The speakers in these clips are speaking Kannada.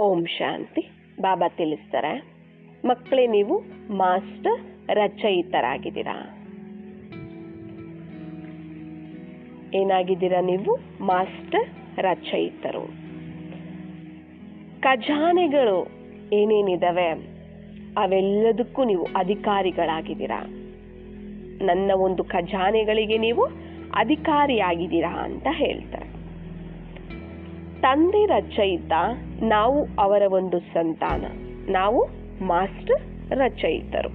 ಓಂ ಶಾಂತಿ, ಬಾಬಾ ತಿಳಿಸ್ತಾರೆ. ಮಕ್ಕಳೇ, ನೀವು ಮಾಸ್ಟರ್ ರಚಯಿತರಾಗಿದ್ದೀರಾ? ಏನಾಗಿದ್ದೀರಾ ನೀವು? ಮಾಸ್ಟರ್ ರಚಯಿತರು. ಖಜಾನೆಗಳು ಏನೇನಿದ್ದಾವೆ ಅವೆಲ್ಲದಕ್ಕೂ ನೀವು ಅಧಿಕಾರಿಗಳಾಗಿದ್ದೀರಾ? ನನ್ನ ಒಂದು ಖಜಾನೆಗಳಿಗೆ ನೀವು ಅಧಿಕಾರಿಯಾಗಿದ್ದೀರಾ ಅಂತ ಹೇಳ್ತಾರೆ. ತಂದೆ ರಚಯಿತ, ನಾವು ಅವರ ಒಂದು ಸಂತಾನ. ನಾವು ಮಾಸ್ಟರ್ ರಚಯಿತರು.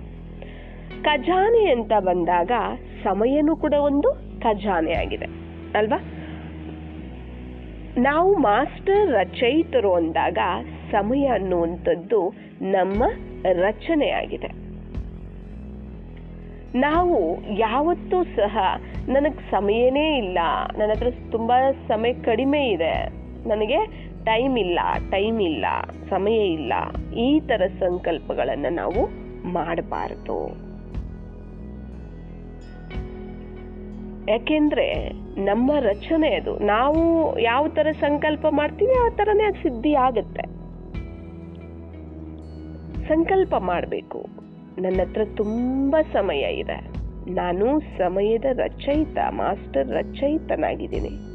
ಖಜಾನೆ ಅಂತ ಬಂದಾಗ ಸಮಯನೂ ಕೂಡ ಒಂದು ಖಜಾನೆ ಆಗಿದೆ, ಅಲ್ವಾ? ನಾವು ಮಾಸ್ಟರ್ ರಚಯಿತರು ಅಂದಾಗ ಸಮಯ ಅನ್ನುವಂಥದ್ದು ನಮ್ಮ ರಚನೆ ಆಗಿದೆ. ನಾವು ಯಾವತ್ತೂ ಸಹ ನನಗೆ ಸಮಯನೇ ಇಲ್ಲ, ನನ್ನ ಹತ್ರ ತುಂಬ ಸಮಯ ಕಡಿಮೆ ಇದೆ ನನಗೆ ಟೈಮ್ ಇಲ್ಲ ಟೈಮ್ ಇಲ್ಲ, ಸಮಯ ಇಲ್ಲ. ಈ ಥರ ಸಂಕಲ್ಪಗಳನ್ನು ನಾವು ಮಾಡಬಾರ್ದು. ಯಾಕೆಂದರೆ ನಮ್ಮ ರಚನೆ ಅದು. ನಾವು ಯಾವ ಥರ ಸಂಕಲ್ಪ ಮಾಡ್ತೀವಿ, ಆ ಥರನೇ ಅದು ಸಿದ್ಧಿ ಆಗುತ್ತೆ. ಸಂಕಲ್ಪ ಮಾಡಬೇಕು. ನನ್ನ ಹತ್ರ ತುಂಬ ಸಮಯ ಇದೆ. ನಾನು ಸಮಯದ ರಚಯಿತ, ಮಾಸ್ಟರ್ ರಚಯಿತನಾಗಿದ್ದೀನಿ.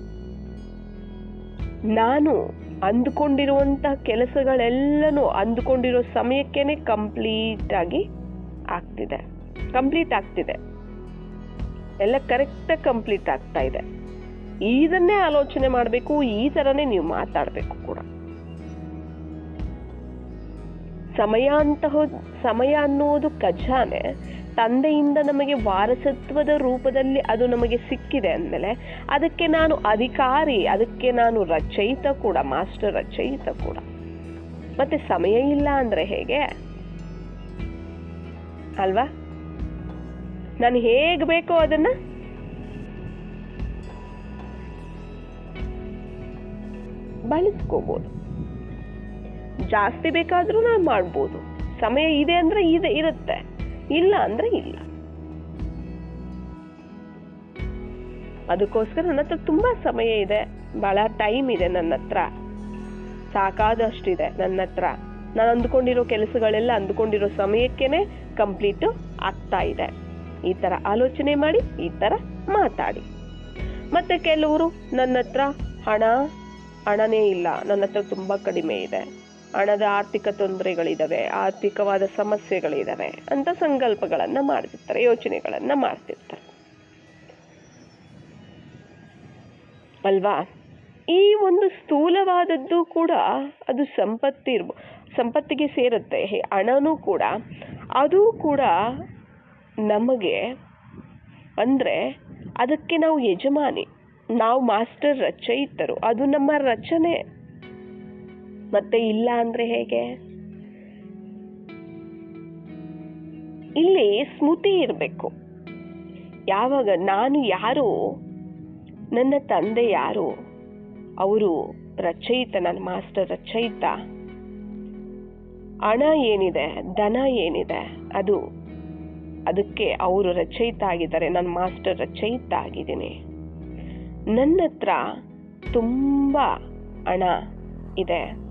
ನಾನು ಅಂದುಕೊಂಡಿರುವಂತಹ ಕೆಲಸಗಳೆಲ್ಲನೂ ಅಂದುಕೊಂಡಿರೋ ಸಮಯಕ್ಕೇ ಕಂಪ್ಲೀಟ್ ಆಗಿ ಆಗ್ತಿದೆ. ಕಂಪ್ಲೀಟ್ ಆಗ್ತಿದೆ. ಎಲ್ಲ ಕರೆಕ್ಟಾಗಿ ಕಂಪ್ಲೀಟ್ ಆಗ್ತಾ ಇದೆ. ಇದನ್ನೇ ಆಲೋಚನೆ ಮಾಡಬೇಕು, ಈ ಥರನೇ ನೀವು ಮಾತಾಡಬೇಕು ಕೂಡ. ಸಮಯ ಅಂತ ಸಮಯ ಅನ್ನುವುದು ಖಜಾನೆ. ತಂದೆಯಿಂದ ನಮಗೆ ವಾರಸತ್ವದ ರೂಪದಲ್ಲಿ ಅದು ನಮಗೆ ಸಿಕ್ಕಿದೆ ಅಂದಮೇಲೆ ಅದಕ್ಕೆ ನಾನು ಅಧಿಕಾರಿ, ಅದಕ್ಕೆ ನಾನು ರಚಯಿತ ಕೂಡ, ಮಾಸ್ಟರ್ ರಚಯಿತ ಕೂಡ. ಮತ್ತೆ ಸಮಯ ಇಲ್ಲ ಅಂದ್ರೆ ಹೇಗೆ? ಅಲ್ವಾ? ನಾನು ಹೇಗೆ ಬೇಕೋ ಅದನ್ನ? ಬಳಸ್ಕೋಬಹುದು ಜಾಸ್ತಿ ಬೇಕಾದರೂ ನಾನು ಮಾಡ್ಬೋದು. ಸಮಯ ಇದೆ ಅಂದ್ರೆ ಇದೆ, ಇರುತ್ತೆ. ಇಲ್ಲ ಅಂದ್ರೆ ಇಲ್ಲ. ಅದಕ್ಕೋಸ್ಕರ ನನ್ನ ಹತ್ರ ತುಂಬಾ ಸಮಯ ಇದೆ. ಬಹಳ ಟೈಮ್ ಇದೆ ನನ್ನ ಹತ್ರ. ಸಾಕಾದಷ್ಟಿದೆ ನನ್ನ ಹತ್ರ. ನಾನು ಅಂದ್ಕೊಂಡಿರೋ ಕೆಲಸಗಳೆಲ್ಲ ಅಂದ್ಕೊಂಡಿರೋ ಸಮಯಕ್ಕೇ ಕಂಪ್ಲೀಟ್ ಆಗ್ತಾ ಇದೆ. ಈ ತರ ಆಲೋಚನೆ ಮಾಡಿ, ಈ ತರ ಮಾತಾಡಿ. ಮತ್ತೆ ಕೆಲವರು ನನ್ನ ಹತ್ರ ಹಣ, ಹಣನೇ ಇಲ್ಲ. ನನ್ನ ಹತ್ರ ತುಂಬಾ ಕಡಿಮೆ ಇದೆ. ಹಣದ ಆರ್ಥಿಕ ತೊಂದರೆಗಳಿದಾವೆ, ಆರ್ಥಿಕವಾದ ಸಮಸ್ಯೆಗಳಿದಾವೆ ಅಂತ ಸಂಕಲ್ಪಗಳನ್ನು ಮಾಡ್ತಿರ್ತಾರೆ, ಯೋಚನೆಗಳನ್ನು ಮಾಡ್ತಿರ್ತಾರೆ. ಅಲ್ವಾ? ಈ ಒಂದು ಸ್ಥೂಲವಾದದ್ದು ಕೂಡ ಅದು ಸಂಪತ್ತಿ ಸಂಪತ್ತಿಗೆ ಸೇರುತ್ತೆ ಹಣನೂ ಕೂಡ. ಅದು ಕೂಡ ನಮಗೆ ಅಂದ್ರೆ ಅದಕ್ಕೆ ನಾವು ಯಜಮಾನಿ, ನಾವು ಮಾಸ್ಟರ್ ರಚಯಿತರು. ಅದು ನಮ್ಮ ರಚನೆ ಮತ್ತೆ ಇಲ್ಲ ಅಂದ್ರೆ ಹೇಗೆ? ಇಲ್ಲಿ ಸ್ಮೃತಿ ಇರಬೇಕು. ಯಾವಾಗ ನಾನು ಯಾರು, ನನ್ನ ತಂದೆ ಯಾರು, ಅವರು ರಚಯಿತ, ನನ್ನ ಮಾಸ್ಟರ್ ರಚಯಿತ, ಹಣ ಏನಿದೆ ದನ ಏನಿದೆ, ಅದು, ಅದಕ್ಕೆ ಅವರು ರಚಯಿತ ಆಗಿದ್ದಾರೆ, ನನ್ನ ಮಾಸ್ಟರ್ ರಚಯಿತ ಆಗಿದ್ದೀನಿ. ನನ್ನ ಹತ್ರ ತುಂಬ ಹಣ ಇದೆ.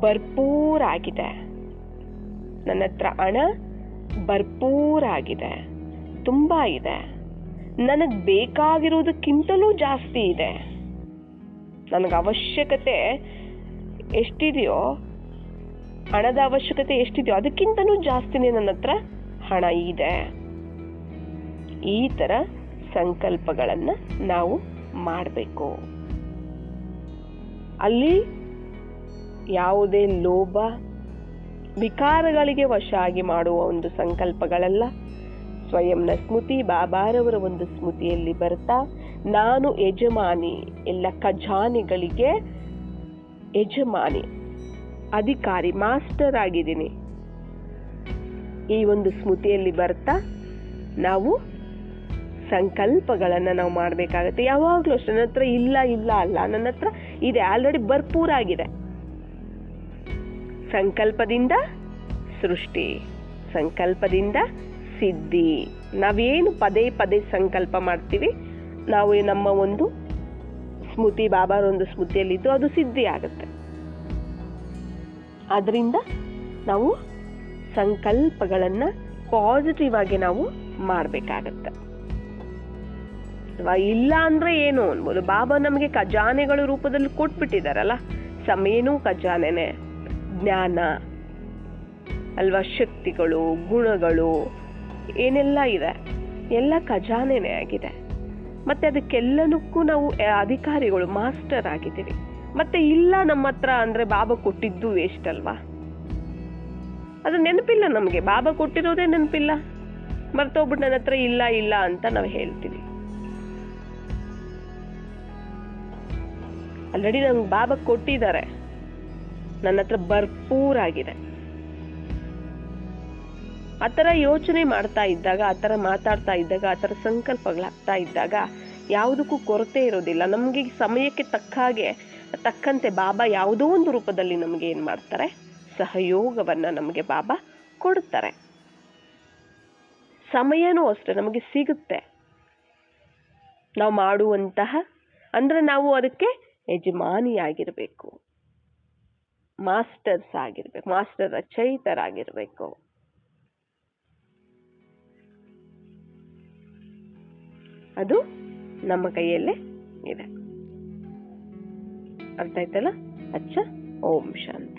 ಭರ್ಪೂರಾಗಿದೆ ನನ್ನ ಹತ್ರ ಹಣ ಭರ್ಪೂರಾಗಿದೆ ತುಂಬ ಇದೆ. ನನಗೆ ಬೇಕಾಗಿರೋದಕ್ಕಿಂತಲೂ ಜಾಸ್ತಿ ಇದೆ. ನನಗೆ ಅವಶ್ಯಕತೆ ಎಷ್ಟಿದೆಯೋ, ಹಣದ ಅವಶ್ಯಕತೆ ಎಷ್ಟಿದೆಯೋ ಅದಕ್ಕಿಂತನೂ ಜಾಸ್ತಿನೇ ನನ್ನ ಹತ್ರ ಹಣ ಇದೆ. ಈ ಥರ ಸಂಕಲ್ಪಗಳನ್ನು ನಾವು ಮಾಡಬೇಕು. ಅಲ್ಲಿ ಯಾವುದೇ ಲೋಭ ವಿಕಾರಗಳಿಗೆ ವಶ ಆಗಿ ಮಾಡುವ ಒಂದು ಸಂಕಲ್ಪಗಳಲ್ಲ. ಸ್ವಯಂನ ಸ್ಮೃತಿ, ಬಾಬಾರವರ ಒಂದು ಸ್ಮೃತಿಯಲ್ಲಿ ಬರ್ತಾ, ನಾನು ಯಜಮಾನಿ ಎಲ್ಲ ಖಜಾನೆಗಳಿಗೆ ಯಜಮಾನಿ, ಅಧಿಕಾರಿ, ಮಾಸ್ಟರ್ ಆಗಿದ್ದೀನಿ. ಈ ಒಂದು ಸ್ಮೃತಿಯಲ್ಲಿ ಬರ್ತಾ ನಾವು ಸಂಕಲ್ಪಗಳನ್ನು ನಾವು ಮಾಡಬೇಕಾಗತ್ತೆ. ಯಾವಾಗಲೂ ಅಷ್ಟೇ ನನ್ನ ಹತ್ರ ಇಲ್ಲ ಇಲ್ಲ, ಅಲ್ಲ ನನ್ನ ಹತ್ರ ಇದೆ ಆಲ್ರೆಡಿ ಭರ್ಪೂರಾಗಿದೆ. ಸಂಕಲ್ಪದಿಂದ ಸೃಷ್ಟಿ, ಸಂಕಲ್ಪದಿಂದ ಸಿದ್ಧಿ. ನಾವೇನು ಪದೇ ಪದೇ ಸಂಕಲ್ಪ ಮಾಡ್ತೀವಿ, ನಾವು ನಮ್ಮ ಒಂದು ಸ್ಮೃತಿ ಬಾಬಾರ ಒಂದು ಸ್ಮೃತಿಯಲ್ಲಿದ್ದು ಅದು ಸಿದ್ಧಿ ಆಗುತ್ತೆ. ಆದ್ದರಿಂದ ನಾವು ಸಂಕಲ್ಪಗಳನ್ನು ಪಾಸಿಟಿವ್ ಆಗಿ ನಾವು ಮಾಡಬೇಕಾಗತ್ತೆ. ಅಥವಾ ಇಲ್ಲ ಅಂದರೆ ಏನು? ಅನ್ಬೋದು ಬಾಬಾ ನಮಗೆ ಖಜಾನೆಗಳ ರೂಪದಲ್ಲಿ ಕೊಟ್ಬಿಟ್ಟಿದಾರಲ್ಲ, ಸಮಯನೂ ಖಜಾನೆನೆ. ಜ್ಞಾನ, ಅಲ್ವಾ, ಶಕ್ತಿಗಳು, ಗುಣಗಳು, ಏನೆಲ್ಲ ಇದೆ, ಎಲ್ಲ ಖಜಾನೆನೆ ಆಗಿದೆ. ಮತ್ತೆ ಅದಕ್ಕೆಲ್ಲನಕ್ಕೂ ನಾವು ಅಧಿಕಾರಿಗಳು, ಮಾಸ್ಟರ್ ಆಗಿದ್ದೀವಿ. ಮತ್ತೆ ಇಲ್ಲ ನಮ್ಮ ಹತ್ರ ಅಂದ್ರೆ ಬಾಬಾ ಕೊಟ್ಟಿದ್ದು ವೇಸ್ಟ್ ಅಲ್ವಾ? ಅದು ನೆನಪಿಲ್ಲ ನಮಗೆ, ಬಾಬಾ ಕೊಟ್ಟಿರೋದೇ ನೆನಪಿಲ್ಲ. ಮರ್ತೋಗ್ಬಿಟ್ಟು ನನ್ನ ಹತ್ರ ಇಲ್ಲ ಇಲ್ಲ ಅಂತ ನಾವು ಹೇಳ್ತೀವಿ. ಆಲ್ರೆಡಿ ನಂಗೆ ಬಾಬಾ ಕೊಟ್ಟಿದ್ದಾರೆ. ನನ್ನ ಹತ್ರ ಭರ್ಪೂರಾಗಿದೆ ಆ ಥರ ಯೋಚನೆ ಮಾಡ್ತಾ ಇದ್ದಾಗ, ಆ ಥರ ಮಾತಾಡ್ತಾ ಇದ್ದಾಗ, ಆ ಥರ ಸಂಕಲ್ಪಗಳಾಗ್ತಾ ಇದ್ದಾಗ ಯಾವುದಕ್ಕೂ ಕೊರತೆ ಇರೋದಿಲ್ಲ. ನಮಗೆ ಸಮಯಕ್ಕೆ ತಕ್ಕ ಹಾಗೆ, ತಕ್ಕಂತೆ ಬಾಬಾ ಯಾವುದೋ ಒಂದು ರೂಪದಲ್ಲಿ ನಮಗೆ ಏನು ಮಾಡ್ತಾರೆ? ಸಹಯೋಗವನ್ನು ನಮಗೆ ಬಾಬಾ ಕೊಡ್ತಾರೆ. ಸಮಯನೂ ಅಷ್ಟೇ, ನಮಗೆ ಸಿಗುತ್ತೆ. ನಾವು ಮಾಡುವಂತಹ, ಅಂದರೆ ನಾವು ಅದಕ್ಕೆ ಯಜಮಾನಿಯಾಗಿರಬೇಕು. ಮಾಸ್ಟರ್ಸ್ ಆಗಿರ್ಬೇಕು ಮಾಸ್ಟರ್ ರಚಯಿತರಾಗಿರ್ಬೇಕು ಅದು ನಮ್ಮ ಕೈಯಲ್ಲೇ ಇದೆ. ಅರ್ಥ ಆಯ್ತಲ್ಲ? ಅಚ್ಚ ಓಂ ಶಾಂತಿ.